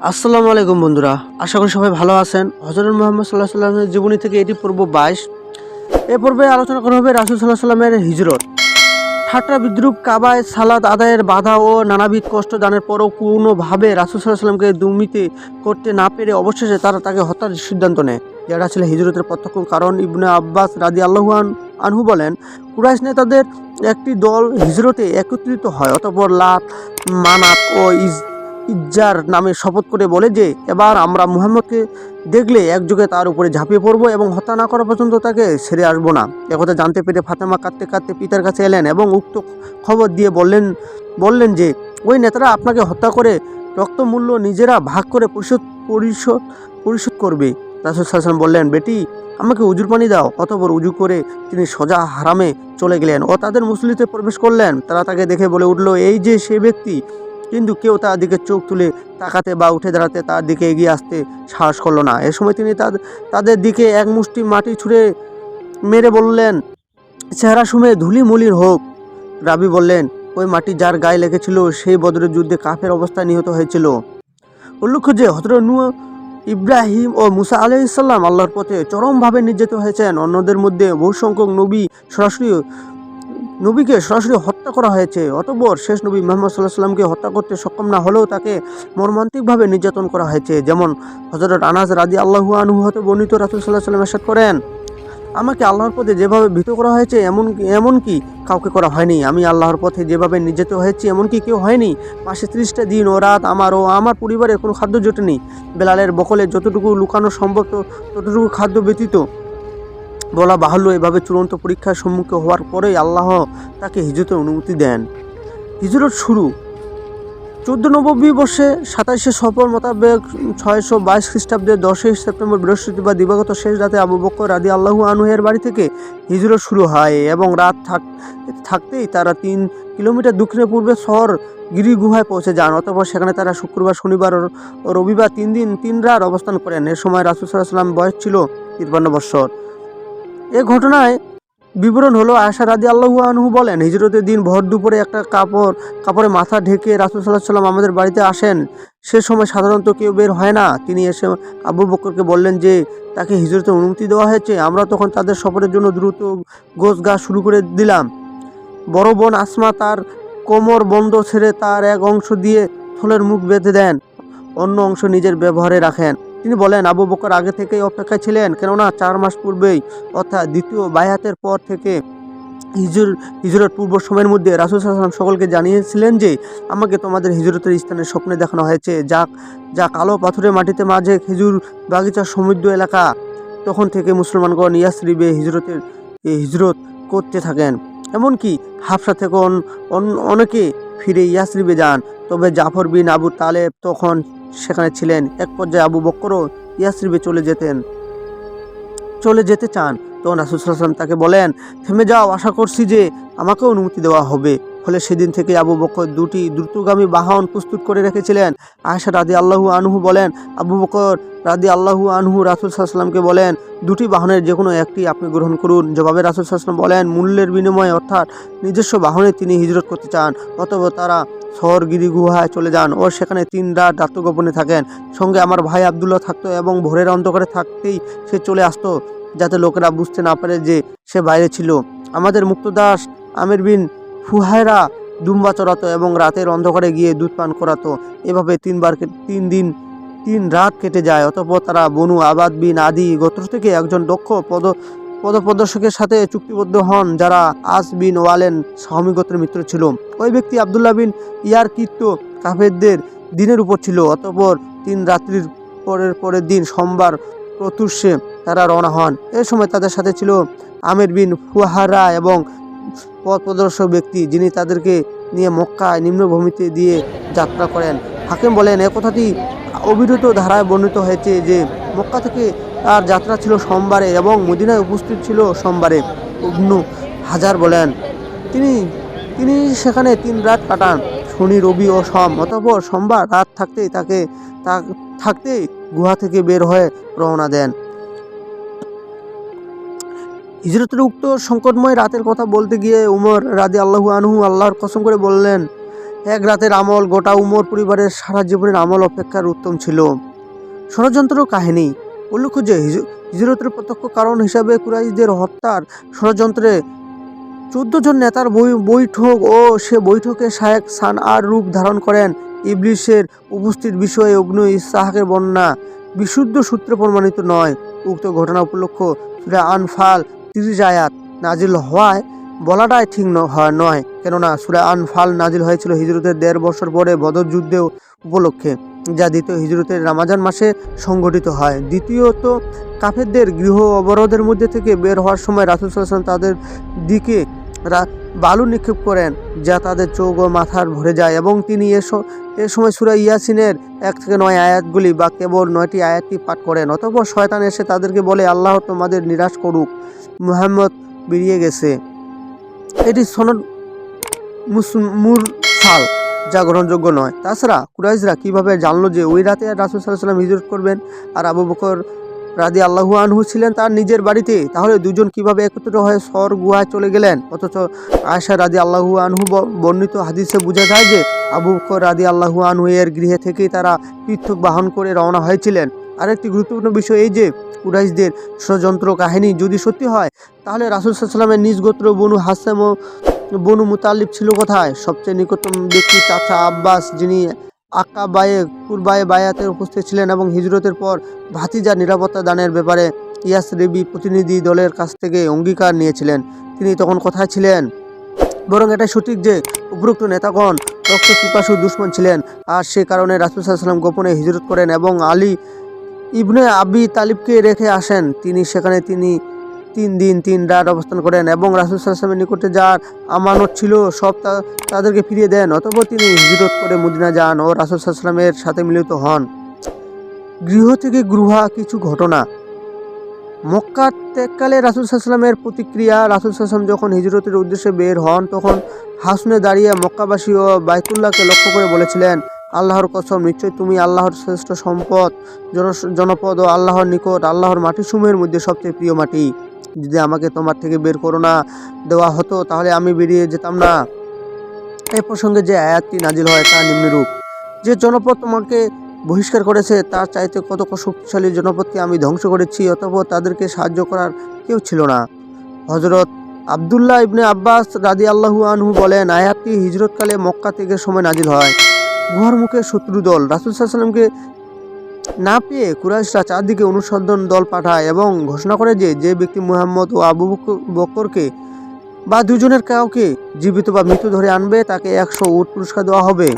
আসসালামু আলাইকুম বন্ধুরা, আশা করি সবাই ভালো আছেন। হজরত মোহাম্মদ সাল্লাহ সাল্লামের জীবনী থেকে এটি পর্ব বাইশ। এ পর্বে আলোচনা করা হবে রাসুল সাল্লাহ সাল্লামের হিজরত। ঠাট্টা বিদ্রুপ, কাবায় সালাদ আদায়ের বাধা ও নানাবিধ কষ্ট দানের পরও কোনোভাবে রাসুল সাল্লাহ সাল্লামকে দুর্নীতি করতে না পেরে অবশেষে তারা তাকে হত্যার সিদ্ধান্ত নেয়। যেটা ছিল হিজরতের প্রত্যক্ষ কারণ, ইবনে আব্বাস রাদি আল্লাহুয়ান আনহু বলেন, কুরাইশ নেতাদের একটি দল হিজরতে একত্রিত হয়, অতপর লাত, মানাত ও ইজ ইজ্জার নামে শপথ করে বলে যে, এবার আমরা মুহাম্মদকে দেখলে একযোগে তার উপরে ঝাঁপিয়ে পড়ব এবং হত্যা না করা পর্যন্ত তাকে ছেড়ে আসব না। একথা জানতে পেরে ফাতেমা কাঁদতে কাঁদতে পিতার কাছে এলেন এবং উক্ত খবর দিয়ে বললেন বললেন যে, ওই নেতারা আপনাকে হত্যা করে রক্তমূল্য নিজেরা ভাগ করে পরিশোধ পরিশোধ পরিশোধ করবে। রাসুল হাসান বললেন, বেটি, আমাকে উজুর পানি দাও। অতপর উজু করে তিনি সোজা হারামে চলে গেলেন ও তাদের মুসলিতে প্রবেশ করলেন। তারা তাকে দেখে বলে উঠল, এই যে সে ব্যক্তি কিন্তু কেউ তার দিকে চোখ তুলে তাকাতে বা উঠে দাঁড়াতে তার দিকে এগিয়ে আসতে সাহস করল না। এ সময় তিনি তাদের দিকে এক মুষ্টি মাটি ছুঁড়ে মেরে বললেন, চেহারা শুমে ধুলি মলির হোক। রাবি বললেন, ওই মাটি যার গায়ে লেগেছিল সেই বদরের যুদ্ধে কাফের অবস্থায় নিহত হয়েছিল। উল্লেখ্য যে নূহ ইব্রাহিম ও মুসা আলাইসাল্লাম আল্লাহর পথে চরমভাবে নির্যাতিত হয়েছেন। অন্যদের মধ্যে বহু সংখ্যক নবী সরাসরি নবীকে সরাসরি হত্যা করা হয়েছে। অতঃপর শেষ নবী মোহাম্মদ সাল্লাহ সাল্লামকে হত্যা করতে সক্ষম না হলেও তাকে মর্মান্তিকভাবে নির্যাতন করা হয়েছে। যেমন হজরত আনাজ রাজি আল্লাহু আনহু বর্ণিত রাসুল সাল্লাহ সাল্লাম এরশাদ করেন, আমাকে আল্লাহর পথে যেভাবে ভীত করা হয়েছে, এমন এমনকি কাউকে করা হয়নি। আমি আল্লাহর পথে যেভাবে নির্যাতিত হয়েছি এমনকি কেউ হয়নি? মাসে ত্রিশটা দিন ও রাত আমার ও আমার পরিবারের কোনো খাদ্য জোটেনি। বেলালের বকলে যতটুকু লুকানো সম্ভব, ততটুকু খাদ্য ব্যতীত বলা বাহুল্য এভাবে চূড়ান্ত পরীক্ষার সম্মুখীন হওয়ার পরেই আল্লাহ তাকে হিজরতের অনুমতি দেন। হিজরত শুরু। চোদ্দ নব্বই বর্ষে সাতাইশে সফর মোতাবেক ছয়শো বাইশ খ্রিস্টাব্দে দশই সেপ্টেম্বর বৃহস্পতিবার দিবাগত শেষ রাতে আবু বক্কর রাদি আল্লাহু আনুহের বাড়ি থেকে হিজরত শুরু হয় এবং রাত থাক থাকতেই তারা তিন কিলোমিটার দক্ষিণে পূর্বে শহর গিরি গুহায় পৌঁছে যান, অতঃপর সেখানে তারা শুক্রবার, শনিবার ও রবিবার তিন দিন তিন রাত অবস্থান করেন। এ সময় রাসুল সাল্লাহ সাল্লাম বয়স ছিল তিপ্পান্ন বৎসর এ ঘটনায় বিবরণ হলো আয়সা রাদি আল্লাহু আনহু বলেন, হিজরতের দিন ভর দুপুরে একটা কাপড়, কাপড়ে মাথা ঢেকে রাসুল সাল্লাহ সাল্লাম আমাদের বাড়িতে আসেন। সে সময় সাধারণত কেউ বের হয় না। তিনি এসে আবু বকরকে বললেন যে, তাকে হিজরতের অনুমতি দেওয়া হয়েছে। আমরা তখন তাদের সফরের জন্য দ্রুত গোছ গা শুরু করে দিলাম। বড় বোন আসমা তার কোমর বন্ধ ছেড়ে তার এক অংশ দিয়ে থলের মুখ বেঁধে দেন। অন্য অংশ নিজের ব্যবহারে রাখেন। তিনি বলেন, আবু বকর আগে থেকেই অপেক্ষায় ছিলেন, কেননা চার মাস পূর্বেই, অর্থাৎ দ্বিতীয় বায়াতের পর থেকে হিজুর, হিজরত পূর্ব সময়ের মধ্যে রাসুল সাল্লাম সকলকে জানিয়েছিলেন যে, আমাকে তোমাদের হিজরতের স্থানের স্বপ্নে দেখানো হয়েছে। যা যা কালো পাথরের মাটিতে মাঝে খেজুর বাগিচার সমৃদ্ধ এলাকা। তখন থেকে মুসলমানগণ ইয়াসরিবে হিজরতের হিজরত করতে থাকেন। এমনকি হাফসা থেকে অন- অন- অনেকে ফিরে ইয়াসরিবে যান। তবে জাফর বিন আবু তালেব তখন সেখানে ছিলেন। এক পর্যায়ে আবু বক্করও ইয়াসরিবে চলে যেতেন। চলে যেতে চান। তখন রাসুল সাল্লাম তাকে বলেন, থেমে যাও, আশা করছি যে আমাকে অনুমতি দেওয়া হবে। ফলে সেদিন থেকে আবু বকর দুটি দ্রুতগামী বাহন প্রস্তুত করে রেখেছিলেন। আয়সা রাদি আল্লাহু আনহু বলেন, আবু বকর রাদি আল্লাহু আনহু রাসুল সাল্লামকে বলেন, দুটি বাহনের যে কোনো একটি আপনি গ্রহণ করুন। জবাবে রাসুল সাল্লাম বলেন, মূল্যের বিনিময়ে অর্থাৎ নিজস্ব বাহনে তিনি হিজরত করতে চান অতঃপর তারা শহরগিরি গুহায় চলে যান ও সেখানে তিন রাত আত্মগোপনে থাকেন। সঙ্গে আমার ভাই আবদুল্লাহ থাকতো এবং ভোরের অন্ধকারে থাকতেই সে চলে আসতো, যাতে লোকেরা বুঝতে না পারে যে সে বাইরে ছিল। আমাদের মুক্তদাস আমির বিন ফুহায়রা দুম্বা চড়াতো এবং রাতের অন্ধকারে গিয়ে দুধ পান করাতো। এভাবে তিনবার তিন দিন, তিন রাত কেটে যায়। অতঃপর তারা বনু আবাদ বিন আদি গোত্র থেকে একজন দক্ষ পদ পদপ্রদর্শকের সাথে চুক্তিবদ্ধ হন, যারা আস বিন ওয়ালেন সাহমি গোত্রের মিত্র ছিল। ওই ব্যক্তি আবদুল্লাহ বিন ইয়ার কীর্ত কাফেরদের দিনের উপর ছিল। অতঃপর তিন রাত্রির পরের পরের দিন সোমবার প্রত্যুষে তারা রওনা হন। এ সময় তাদের সাথে ছিল আমির বিন ফুহারা এবং পথ প্রদর্শক ব্যক্তি যিনি তাদেরকে নিয়ে মক্কায় নিম্নভূমিতে দিয়ে যাত্রা করেন। হাকিম বলেন কথাটি অবিরত ধারায় বর্ণিত হয়েছে যে মক্কা থেকে তার যাত্রা ছিল সোমবারে এবং মদিনায় উপস্থিত ছিল সোমবারে। ইবনু হাজার বলেন, তিনি তিনি সেখানে তিন রাত কাটান, শনি, রবি ও সোম। অতঃপর সোমবার রাত থাকতেই তাকে থাকতেই গুহা থেকে বের হয়ে রওনা দেন। হিজরতের উক্ত সংকটময় রাতের কথা বলতে গিয়ে উমর রাদি আল্লাহু আনহু আল্লাহর কসম করে বললেন, এক রাতের আমল গোটা উমর পরিবারের সারা জীবনের আমল অপেক্ষার উত্তম ছিল। ষড়যন্ত্র কাহিনী। উল্লেখ্য যে হিজ- হিজরতের প্রত্যক্ষ কারণ হিসাবে কুরাইশদের হত্যার ষড়যন্ত্রে চোদ্দ জন নেতার বৈঠক ও সে বৈঠকে শায়েক সান আর রূপ ধারণ করেন। ইবলিশের উপস্থিত বিষয়ে অগ্নি ইসাহাকের বন্যা বিশুদ্ধ সূত্রে প্রমাণিত নয়। উক্ত ঘটনা উপলক্ষ সুরা আনফাল তিরিশ আয়াত নাজিল হওয়ায় বলাটাই ঠিক নয়। কেননা সুরা আনফাল নাজিল হয়েছিল হিজরতের দেড় বছর পরে বদর যুদ্ধে উপলক্ষে, যা দ্বিতীয় হিজরতের রামাজান মাসে সংগঠিত হয়। দ্বিতীয়ত, কাফেরদের গৃহ অবরোধের মধ্যে থেকে বের হওয়ার সময় রাসুল সাল্লাম তাদের দিকে বালু নিক্ষেপ করেন, যা তাদের চোখ ও মাথার ভরে যায় এবং তিনি এ স- এ সময় সুরা ইয়াসিনের এক থেকে নয় আয়াতগুলি বা কেবল নয়টি আয়াতটি পাঠ করেন। অতঃপর শয়তান এসে তাদেরকে বলে, আল্লাহ তোমাদের নিরাশ করুক, মুহাম্মদ বেরিয়ে গেছে। এটি সনদ মুরসাল, যা গ্রহণযোগ্য নয়। তাছাড়া কুরাইশরা কীভাবে জানলো যে ওই রাতে রাসুল সাল্লাহ সাল্লাম হিজরত করবেন আর আবু বকর রাদি আল্লাহু আনহু ছিলেন তার নিজের বাড়িতে। তাহলে দুজন কীভাবে একত্রিত হয়ে স্বর গুহায় চলে গেলেন? অথচ আয়সা রাদি আল্লাহু আনহু বর্ণিত হাদিসে বোঝা যায় যে আবু বকর রাদি আল্লাহু আনহু এর গৃহে থেকেই তারা পৃথক বাহন করে রওনা হয়েছিলেন। আরেকটি গুরুত্বপূর্ণ বিষয় এই যে, কুরাইশদের ষড়যন্ত্র কাহিনী যদি সত্যি হয়, তাহলে রাসুল সাল্লামের নিজ গোত্র বনু হাসেম ও বনু মুতালিব ছিল কোথায়? সবচেয়ে নিকটতম ব্যক্তি চাচা আব্বাস যিনি আক্কা বায়ে কুরবায়ে বায়াতে উপস্থিত ছিলেন এবং হিজরতের পর ভাতিজার নিরাপত্তা দানের ব্যাপারে ইয়াস রেবি প্রতিনিধি দলের কাছ থেকে অঙ্গীকার নিয়েছিলেন। তিনি তখন কোথায় ছিলেন? বরং এটা সঠিক যে উপরোক্ত নেতাগণ রক্ত পিপাসু দুশ্মন ছিলেন আর সে কারণে রাসুল সাল্লাম গোপনে হিজরত করেন এবং আলী ইবনে আবি তালিবকে রেখে আসেন। তিনি সেখানে তিনি তিন দিন তিন রাত অবস্থান করেন এবং রাসুল সাল্লামের নিকটে যার আমানত ছিল, সব তাদেরকে ফিরিয়ে দেন। অতঃপর তিনি হিজরত করে মদিনা যান ও রাসুল সাল্লামের সাথে মিলিত হন। গৃহ থেকে গৃহা কিছু ঘটনা। মক্কা ত্যাগকালে রাসুল সাল্লামের প্রতিক্রিয়া, রাসুল সাল্লাম যখন হিজরতের উদ্দেশ্যে বের হন, তখন হাসনে দাঁড়িয়ে মক্কাবাসী ও বাইতুল্লাহকে লক্ষ্য করে বলেছিলেন, আল্লাহর কসম নিশ্চয় তুমি আল্লাহর শ্রেষ্ঠ সম্পদ, জন, জনপদ ও আল্লাহর নিকট, আল্লাহর মাটিসমূহের মধ্যে সবচেয়ে প্রিয় মাটি। যদি আমাকে তোমার থেকে বের করো না, দেওয়া হতো, তাহলে আমি বেরিয়ে যেতাম না। এই প্রসঙ্গে যে আয়াতটি নাজিল হয় তা নিম্নরূপ। যে জনপদ তোমাকে বহিষ্কার করেছে, তার চাইতে কত কত শক্তিশালী জনপদকে আমি ধ্বংস করেছি, অতঃপর তাদেরকে সাহায্য করার কেউ ছিল না। হজরত আবদুল্লাহ ইবনে আব্বাস রাদি আল্লাহু আনহু বলেন, আয়াতটি হিজরতকালে মক্কা থেকে সময় নাজিল হয়। গুহার মুখে শত্রু দল রাসুল সাল্লামকে না পেয়ে কুরাইশরা চারদিকে অনুসন্ধান দল পাঠায় এবং ঘোষণা করে যে যে ব্যক্তি মুহাম্মদ ও আবু বকর- বকরকে বা দুজনের কাউকে জীবিত বা মৃত ধরে আনবে, তাকে একশো উট পুরস্কার দেওয়া হবে।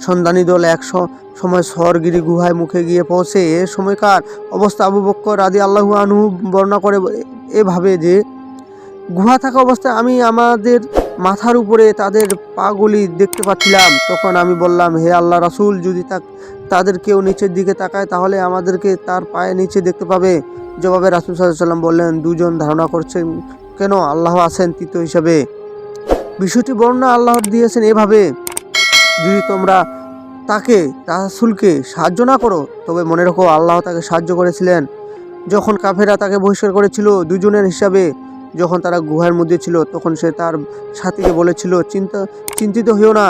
সন্ধানী দল একশো সময় স্বরগিরি গুহায় মুখে গিয়ে পৌঁছে এ সময়কার অবস্থা আবু বক্কর আদি আল্লাহু আনহু বর্ণনা করে এভাবে যে, গুহা থাকা অবস্থায় আমি আমাদের মাথার উপরে তাদের পাগুলি দেখতে পাচ্ছিলাম। তখন আমি বললাম, হে আল্লাহ রাসূল, যদি তা তাদের কেউ নিচের দিকে তাকায়, তাহলে আমাদেরকে তার পায়ে নিচে দেখতে পাবে। জবাবে রাসুল সাল্লাম বললেন, দুজন ধারণা করছেন, কেন আল্লাহ আছেন তৃতীয় হিসাবে? বিষয়টি বর্ণনা আল্লাহ দিয়েছেন এভাবে, যদি তোমরা তাকে, রাসুলকে সাহায্য না করো, তবে মনে রাখো আল্লাহ তাকে সাহায্য করেছিলেন। যখন কাফেরা তাকে বহিষ্কার করেছিল দুজনের হিসাবে, যখন তারা গুহার মধ্যে ছিল, তখন সে তার সাথীকে বলেছিল, চিন্তা, চিন্তিত হইও না,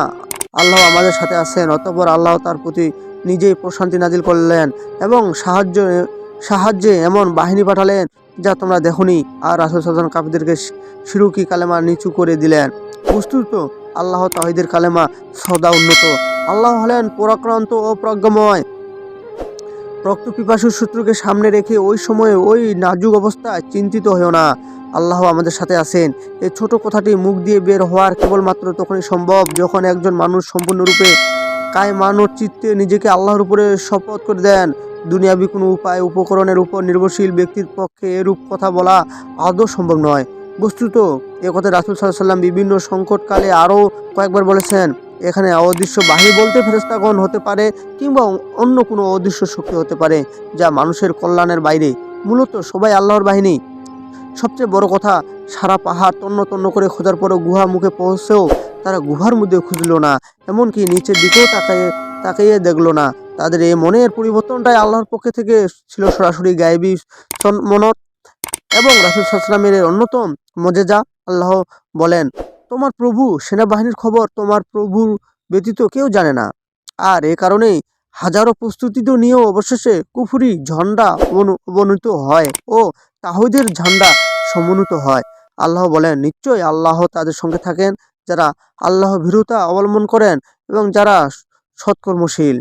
আল্লাহ আমাদের সাথে আছেন। অতঃপর আল্লাহ তার প্রতি নিজেই প্রশান্তি নাজিল করলেন এবং সাহায্য, সাহায্যে এমন বাহিনী পাঠালেন যা তোমরা দেখনি। আর রাসুল সাল্লাম কাফিরদেরকে শিরুকি কালেমা নিচু করে দিলেন। বস্তুত আল্লাহ তাহিদের কালেমা সদা উন্নত। আল্লাহ হলেন পরাক্রান্ত ও প্রজ্ঞময়। রক্ত পিপাসুর শত্রুকে সামনে রেখে ওই সময়ে ওই নাজুক অবস্থায় চিন্তিত হয়েও না। আল্লাহ আমাদের সাথে আছেন। এই ছোট কথাটি মুখ দিয়ে বের হওয়ার কেবলমাত্র তখনই সম্ভব যখন একজন মানুষ সম্পূর্ণরূপে কায়মানোর চিত্তে নিজেকে আল্লাহর উপরে শপথ করে দেন। দুনিয়াবি কোনো উপায় উপকরণের উপর নির্ভরশীল ব্যক্তির পক্ষে এরূপ কথা বলা আদৌ সম্ভব নয়। বস্তুত, এ কথা রাসুল সাল্লাম বিভিন্ন সংকটকালে আরও কয়েকবার বলেছেন, এখানে অদৃশ্য বাহিনী বলতে ফেরেস্তাগণ হতে পারে কিংবা অন্য কোনো অদৃশ্য শক্তি হতে পারে যা মানুষের কল্যাণের বাইরে। মূলত সবাই আল্লাহর বাহিনী। সবচেয়ে বড় কথা, সারা পাহাড় তন্ন তন্ন করে খোঁজার পরও গুহা মুখে পৌঁছেও তারা গুহার মধ্যে খুঁজলো না, এমনকি নিচের দিকেও তাকাইয়ে তাকাইয়ে দেখল না। তাদের এই মনের পরিবর্তনটাই আল্লাহর পক্ষে থেকে ছিল সরাসরি গায়েবী মনত এবং রাসুল সাল্লামের অন্যতম মজেজা। আল্লাহ বলেন, তোমার প্রভু, সেনাবাহিনীর খবর তোমার প্রভুর ব্যতীত কেউ জানে না। আর এ কারণেই হাজারো প্রস্তুতি তো নিয়েও অবশেষে কুফুরি অবনু- অবনীত হয় ও তাহিদের ঝান্ডা সমন্বিত হয়। আল্লাহ বলেন, নিশ্চয়ই আল্লাহ তাদের সঙ্গে থাকেন। যারা আল্লাহ ভীরুতা অবলম্বন করেন এবং যারা সৎকর্মশীল।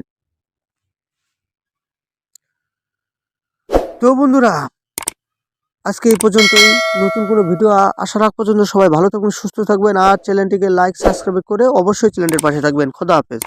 তো বন্ধুরা, আজকে এই পর্যন্তই। নতুন কোনো ভিডিও আসার আগ পর্যন্ত সবাই ভালো থাকবেন, সুস্থ থাকবেন। আর চ্যানেলটিকে লাইক, সাবস্ক্রাইব করে অবশ্যই চ্যানেলটির পাশে থাকবেন। খোদা হাফেজ।